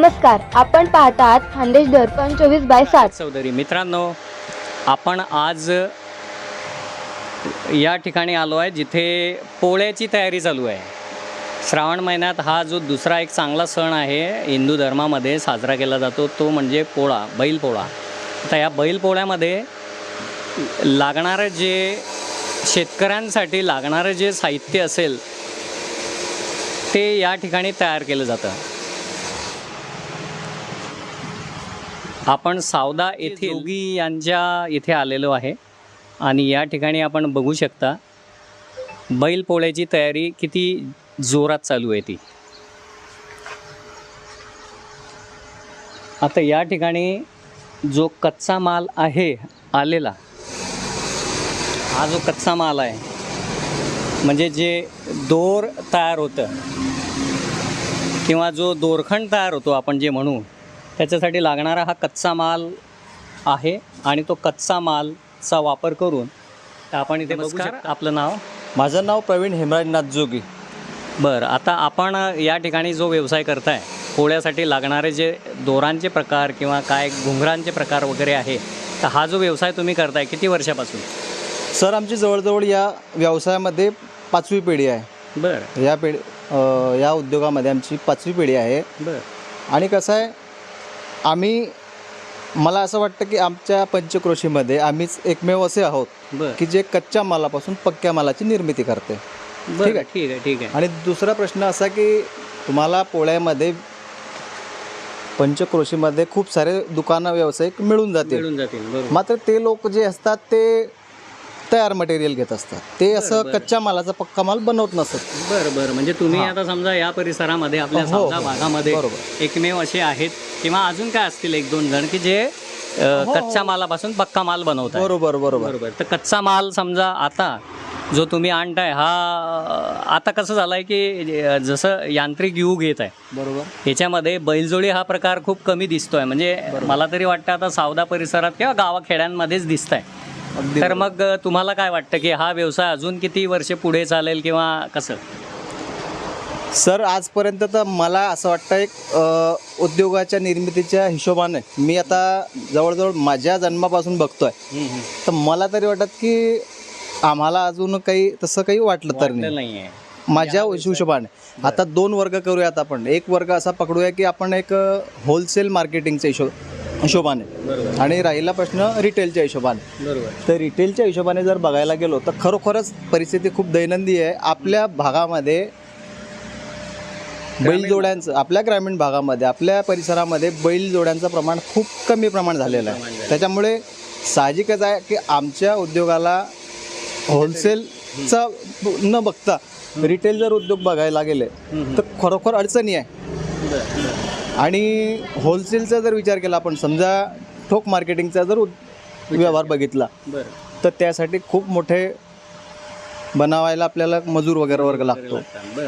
नमस्कार आपण पाहतात खानदेश दर्पण चोवीस बाय सात. चौधरी मित्रांनो आपण आज या ठिकाणी आलो आहे जिथे पोळ्याची तयारी चालू आहे. श्रावण महिन्यात हा जो दुसरा एक चांगला सण आहे हिंदू धर्मामध्ये साजरा केला जातो तो म्हणजे पोळा बैलपोळा आता या बैलपोळ्यामध्ये लागणारं जे शेतकऱ्यांसाठी लागणारं जे साहित्य असेल ते या ठिकाणी तयार केलं जातं. आपण सावदा येथे योगी यांच्या इथे आलेलो आहे. आणि या ठिकाणी आपण बघू शकता बैलपोळ्याची तयारी किती जोरात चालू आहे ती. आता या ठिकाणी जो कच्चा माल आहे आलेला हा जो कच्चा माल आहे म्हणजे जे दोर तयार होतं किंवा जो दोरखंड तयार होतो आपण जे म्हणू त्याच्यासाठी लागणारा हा कच्चा माल आहे आणि तो कच्चा मालचा वापर करून आपण इथे नमस्कार. आपलं नाव? माझं नाव प्रवीण हेमराजनाथ जोगी. बरं आता आपण या ठिकाणी जो व्यवसाय करताय पोळ्यासाठी लागणारे जे दोरांचे प्रकार किंवा काय घुंगरांचे प्रकार वगैरे आहे तर हा जो व्यवसाय तुम्ही करताय किती वर्षापासून? सर आमची जवळजवळ या व्यवसायामध्ये पाचवी पिढी आहे. बरं. या पिढी या उद्योगामध्ये आमची पाचवी पिढी आहे. बरं. आणि कसं आहे आम्ही मला असं वाटतं की आमच्या पंचक्रोशीमध्ये आम्हीच एकमेव असे आहोत बरं. की जे कच्च्या मालापासून पक्क्या मालाची निर्मिती करते. बरं आहे. ठीक आहे ठीक आहे. आणि दुसरा प्रश्न असा की तुम्हाला पोळ्यामध्ये पंचक्रोशीमध्ये खूप सारे दुकानं व्यावसायिक मिळून जातील. मिळून जातील बरोबर. मात्र ते लोक जे असतात ते तयार मटेरियल घेत असतात. ते असं. कच्च्या मालाचा पक्का माल बनवत नसत. बरं बरं. म्हणजे तुम्ही. आता समजा या परिसरामध्ये आपल्या हो, सावदा हो. भागामध्ये बरोबर. एकमेव असे आहेत किंवा अजून काय असतील एक दोन जण की जे अ, हो. कच्च्या मालापासून पक्का माल बनवतात बरोबर बरोबर. बरोबर. तर कच्चा माल समजा आता जो तुम्ही आणताय हा अ, आता कसं झालंय की अ, जसं यांत्रिक युग येत आहे. बरोबर. याच्यामध्ये बैलजोडी हा प्रकार खूप कमी दिसतोय. म्हणजे मला तरी वाटतं आता सावदा परिसरात किंवा गावाखेड्यांमध्येच दिसत आहे अगदी तर. मग तुम्हाला काय वाटतं की हा व्यवसाय अजून किती वर्ष पुढे चालेल किंवा कसं? सर आजपर्यंत तर मला असं वाटतं एक उद्योगाच्या निर्मितीच्या हिशोबाने मी आता जवळजवळ माझ्या जन्मापासून बघतोय. तर मला तरी वाटत की आम्हाला अजून काही तसं काही वाटलं तर नाही. माझ्या हिशोबाने. आता दोन वर्ग करूयात आपण. एक वर्ग असा पकडूया की आपण एक होलसेल मार्केटिंगच्या हिशोब हिशोबाने. आणि राहिला प्रश्न रिटेलच्या हिशोबाने. बरोबर. तर रिटेलच्या हिशोबाने जर बघायला गेलो तर खरोखरच परिस्थिती खूप दैनंदिन आहे. आपल्या भागामध्ये बैलजोड्यांचं आपल्या ग्रामीण भागामध्ये आपल्या परिसरामध्ये बैलजोड्यांचं प्रमाण खूप कमी प्रमाण झालेलं आहे. त्याच्यामुळे साहजिकच आहे की आमच्या उद्योगाला होलसेलचा न बघता रिटेल जर उद्योग बघायला गेले तर खरोखर अडचणी आहे. आणि होलसेलचा जर विचार केला आपण समजा ठोक मार्केटिंगचा जर व्यवहार बघितला तर त्यासाठी खूप मोठे बनावायला आपल्याला मजूर वगैरे वर्ग लागतो.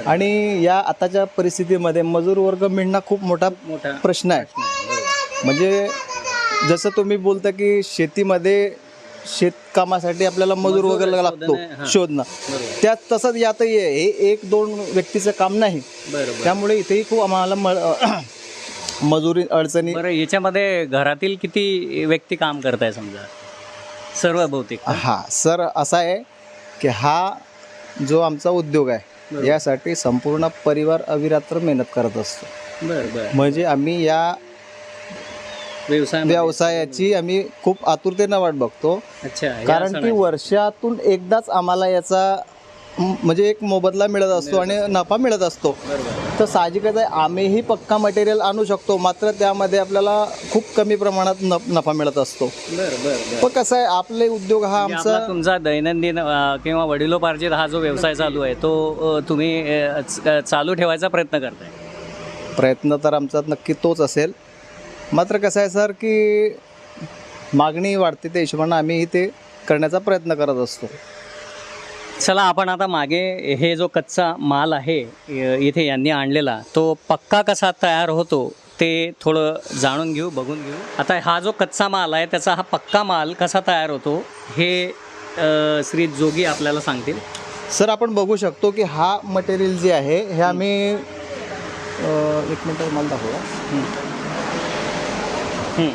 आणि या आताच्या परिस्थितीमध्ये मजूर वर्ग मिळणं खूप मोठा मोठा प्रश्न आहे. म्हणजे जसं तुम्ही बोलता की शेतीमध्ये शेतकामासाठी आपल्याला मजूर वगैरे लागतो शोधणे, त्यात तसंच यातही आहे हे एक दोन व्यक्तीचं काम नाही. त्यामुळे इथेही खूप आम्हाला मजुरी अडचणी याच्यामध्ये घरातील किती व्यक्ती काम करताय समजा? सर्व बहुतेक हा सर असा आहे की हा जो आमचा उद्योग आहे. यासाठी संपूर्ण परिवार अविरात्र मेहनत करत असतो. म्हणजे आम्ही या व्यवसाय व्यवसायाची आम्ही खूप आतुरतेनं वाट बघतो. अच्छा या कारण की सणाची. वर्षातून एकदाच आम्हाला याचा म- म्हणजे एक मोबदला मिळत असतो आणि नफा मिळत असतो. बरोबर. तर साहजिकच आहे आम्हीही पक्का मटेरियल आणू शकतो मात्र त्यामध्ये आपल्याला खूप कमी प्रमाणात नफा मिळत असतो. बरं बरं बरं. पण कसं आहे आपले उद्योग हा म्हणजे आपला आमचा तुमचा दैनंदिन अ, किंवा वडिलोपार्जित हा जो व्यवसाय चालू आहे तो अ, तुम्ही अ, च- चालू ठेवायचा प्रयत्न करताय? प्रयत्न तर आमचा नक्की तोच असेल. मात्र कसं आहे सर की मागणी वाढते त्या हिशोबानं आम्ही ते करण्याचा प्रयत्न करत असतो. चला आपण आता मागे हे जो कच्चा माल आहे इथे यांनी आणलेला तो पक्का कसा तयार होतो ते थोडं जाणून घेऊ बघून घेऊ. आता हा जो कच्चा माल आहे त्याचा हा पक्का माल कसा तयार होतो हे श्री जोगी आपल्याला सांगतील. सर आपण बघू शकतो की हा मटेरियल जे आहे हे आम्ही एक मिनटं मला दाखवा. हं.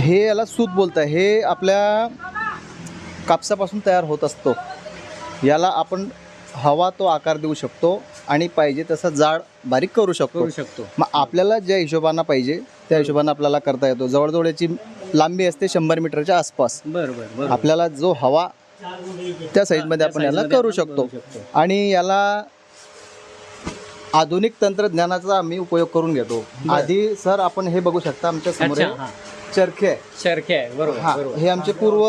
हे याला सूत बोलतं हे आपल्या कापसापासून तयार होत असतो. याला आपण हवा तो आकार देऊ शकतो आणि पाहिजे तसा जाड बारीक करू शकतो. करू शकतो. मग आपल्याला ज्या हिशोबानं पाहिजे त्या हिशोबानं आपल्याला करता येतो. जवळजवळ याची लांबी असते शंभर मीटरच्या आसपास. आपल्याला जो हवा त्या साईजमध्ये आपण याला करू शकतो. आणि याला आधुनिक तंत्रज्ञानाचा आम्ही उपयोग करून घेतो. आधी सर आपण हे बघू शकता आमच्यासमोर अच्छा हां. चरखे आहे. चरखे आहे बरोबर हा बरोबर. हे आमचे पूर्व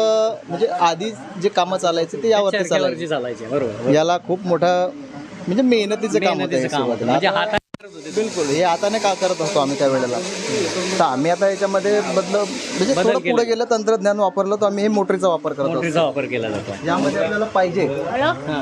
म्हणजे आधी जे कामं चालायचे ते यावरती चरख्यावरची चालायचे. चालायचे बरोबर याला खूप मोठा म्हणजे मेहनतीचं काम होतं मेहनतीचं हे काम होतं. सुरुवातीला. म्हणजे आता- हाताने करत होते. बिलकुल हे हाताने का करत असतो आम्ही त्यावेळेला? तर आम्ही आता याच्यामध्ये बदल म्हणजे बदल थोडं केले. पुढे गेलं तंत्रज्ञान वापरलं तर आम्ही हे मोटरीचा वापर करत मोटरीचा वापर केला जातो. यामध्ये आपल्याला पाहिजे. हां.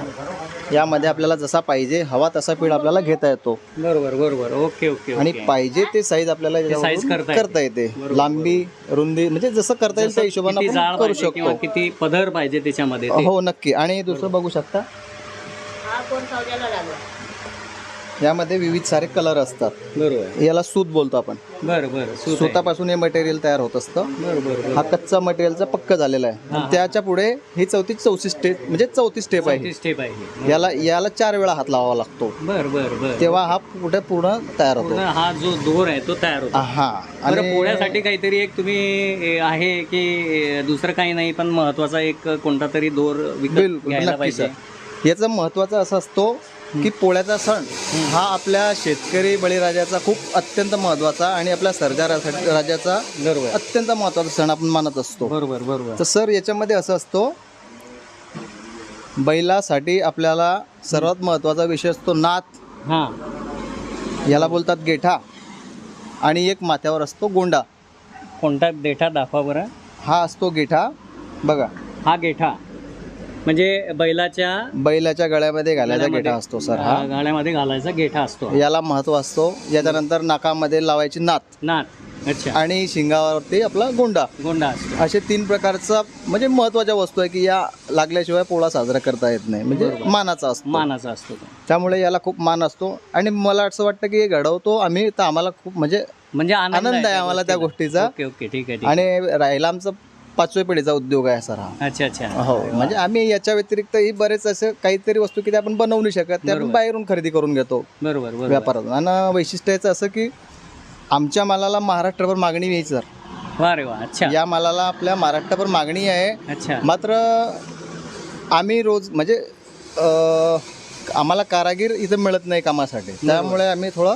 यामध्ये आपल्याला जसा पाहिजे हवा तसा पीळ आपल्याला घेता येतो. बरोबर बरोबर. ओके ओके आणि ओके. पाहिजे ते साईज आपल्याला size याच्यावरून करता येते. करता येते. लांबी रुंदी म्हणजे जसं करता येईल त्या हिशोबाने किती आपण करू पाहिजे किंवा शकतो. किती पदर पाहिजे त्याच्यामध्ये ते. हो नक्की. आणि दुसरं बघू शकता. यामध्ये विविध सारे कलर असतात. बरोबर. याला सूत बोलतो आपण. बरं बरं. सूत आहे. सुतापासून हे मटेरियल तयार होत असतं. बरं बरं बरं. हा कच्चा मटेरियलचा पक्क झालेला आहे. आणि त्याच्या पुढे ही चौथी चौथी स्टेप म्हणजे चौथी स्टेप आहे स्टेप आहे. याला याला चार वेळा हात लावावा लागतो. बरं बरं बरं. तेव्हा हा पुढे पूर्ण तयार होतो. पूर्ण हा जो दोर आहे तो तयार होतो. हा बरं आणि पोळ्यासाठी काहीतरी एक तुम्ही ए, आहे की ए, दुसरं काही नाही पण महत्त्वाचा एक कोणता तरी दोर विकत बिलकुल घ्यायला नक्की पाहिजे? सर. याचं महत्वाचं असं असतो की पोळ्याचा सण हा आपल्या शेतकरी बळीराजाचा खूप अत्यंत महत्त्वाचा आणि आपल्या सर्जा राजा- राजाचा बरोबर. अत्यंत महत्त्वाचा सण आपण मानत असतो. बरोबर बरोबर. तर सर याच्यामध्ये असं असतो बैलासाठी आपल्याला सर्वात महत्त्वाचा विषय असतो नात. हा. याला बोलतात गेठा आणि एक माथ्यावर असतो गोंडा. कोणता देठा दाखवा बरं. हा असतो गेठा. बघा. हा गेठा. म्हणजे बैलाच्या बैलाच्या गळ्यामध्ये घालायचा गेठा असतो सर हा. गाळ्यामध्ये घालायचा गेठा असतो. याला महत्त्व असतो. याच्यानंतर नाकामध्ये लावायची नात. नाथ अच्छा. आणि शिंगावरती आपला गोंडा. गोंडा असतो. असे तीन प्रकारचा म्हणजे महत्त्वाच्या वस्तू आहे की या लागल्याशिवाय पोळा साजरा करता येत नाही. म्हणजे मानाचा असतो. मानाचा असतो त्यामुळे याला खूप मान असतो. आणि मला असं वाटतं की हे घडवतो आम्ही तर आम्हाला खूप म्हणजे म्हणजे आनंद आहे आम्हाला त्या. गोष्टीचा. Okay okay. ठीक आहे आणि राहिला आमचा पाचव्या पिढीचा उद्योग आहे सर हा. अच्छा अच्छा. हो म्हणजे आम्ही याच्या व्यतिरिक्त ही बरेच असे काहीतरी वस्तू की आपण बनवू नाही शकत ते आपण. बाहेरून खरेदी करून घेतो बरोबर व्यापारातून. आणि वैशिष्ट्य याचं असं की आमच्या मालाला महाराष्ट्रभर मागणी आहे सर वा अच्छा. या मालाला आपल्या महाराष्ट्रभर मागणी आहे. अच्छा. मात्र आम्ही रोज म्हणजे आम्हाला कारागीर इथं मिळत नाही कामासाठी. त्यामुळे आम्ही थोडं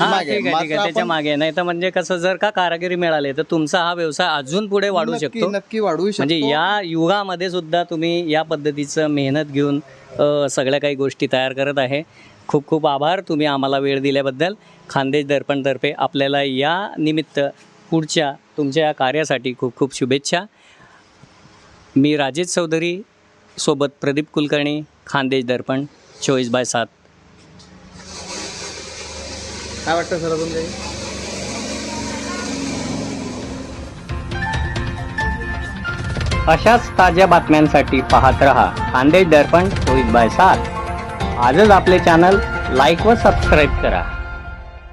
हा मागे ठीक आहे ठीक मात्र आहे. त्याच्या आपण मागे. नाही तर म्हणजे कसं जर का कारागिरी मिळाले तर तुमचा हा व्यवसाय अजून पुढे वाढू नक्की शकतो. नक्की वाढवू शकतो. म्हणजे या युगामध्ये सुद्धा तुम्ही या पद्धतीचं मेहनत घेऊन अ, सगळ्या काही गोष्टी तयार करत आहे. खूप खूप आभार तुम्ही आम्हाला वेळ दिल्याबद्दल. खानदेश दर्पणतर्फे आपल्याला या निमित्त पुढच्या तुमच्या या कार्यासाठी खूप खूप शुभेच्छा. मी राजेश चौधरी सोबत प्रदीप कुलकर्णी खानदेश दर्पण चोवीस बाय सात. काय वाटतं सर अजून काही? अशाच ताज्या बातम्यांसाठी पाहत रहा खानदेश दर्पण चोवीस बाय सात आजच आपले चॅनल लाईक व सबस्क्राईब करा.